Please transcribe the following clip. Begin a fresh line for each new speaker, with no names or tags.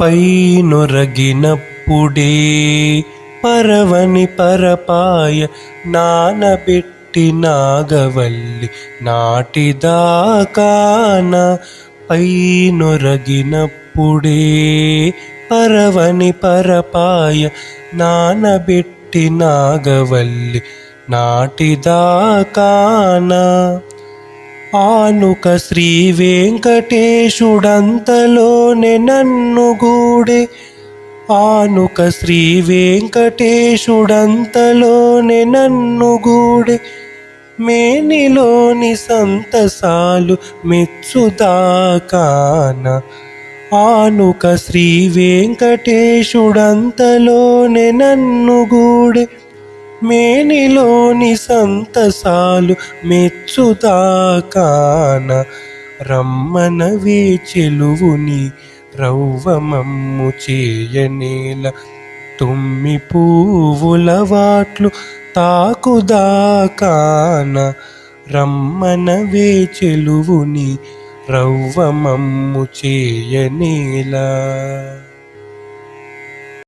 పైనొరగినప్పుడే పరవని పరపాయ నానబెట్టి నాగవల్లి నాటిదాకాన పైనొరగినప్పుడే పరవని పరపాయ నానబెట్టి నాగవల్లి నాటిదాకానా ఆనుక శ్రీ వెంకటేశుడంతలోనే నన్ను గూడే. ఆనుక శ్రీ వెంకటేశుడంతలోనే నన్ను గూడే. మేనిలోని సంతసాలు మెచ్చుదాకాన ఆనుక శ్రీ వెంకటేశుడంతలోనే నన్ను గూడే. మేనిలోని సంతసాలు మెచ్చుదాకాన రమ్మనవే చెలువుని రౌవమమ్ము చేయనేల తుమ్మి పువ్వుల వాట్లు తాకుదాకాన రమ్మనవే చెలువుని రౌవమమ్ము చేయనేలా